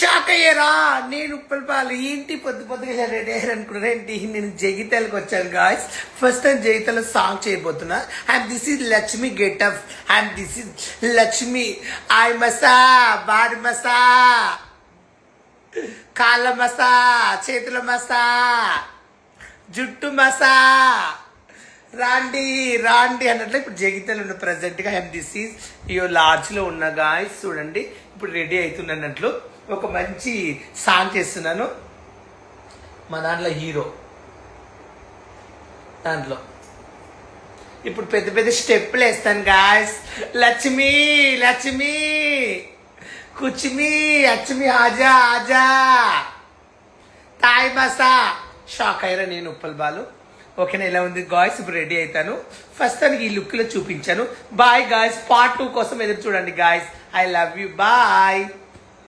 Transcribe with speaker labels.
Speaker 1: షాకయ్యరా నేను ఉప్పలపాలు ఏంటి పొద్దు పొద్దుగా రెడీ అయ్యారు అనుకున్నారు ఏంటి నేను జగితాలకు వచ్చాను గాయస్ ఫస్ట్ టైం జగితలో song చేయబోతున్నా. And this is Lakshmi getup and this is Lakshmi eye మసా body మసా కాళ్ళ మసా చేతుల మసా జుట్టు మసా రాండి రాండి అన్నట్లు ఇప్పుడు జగిత్యాలు ఉన్న ప్రజెంట్గా ఐఎమ్ దిస్ ఈజ్ ఈ లార్జ్లో ఉన్న గాయస్ చూడండి ఇప్పుడు రెడీ అవుతున్నట్లు ఒక మంచి సాంగ్ చేస్తున్నాను. మా దాంట్లో హీరో దాంట్లో. ఇప్పుడు పెద్ద పెద్ద స్టెప్పులు వేస్తాను గాయస్ లక్ష్మి లక్ష్మి కుచ్మి అచ్మి ఆజా ఆజా. తాయ్ మసా. షాక్ అయ్యారా నేను ఉప్పల్ బాలు? ఓకేనా ఎలా ఉంది. గాయస్ ఇప్పుడు రెడీ అవుతాను. ఫస్ట్ తనకి ఈ లుక్లో చూపించాను. బాయ్ గాయస్ పార్ట్ టూ కోసం ఎదురు చూడండి guys I love you bye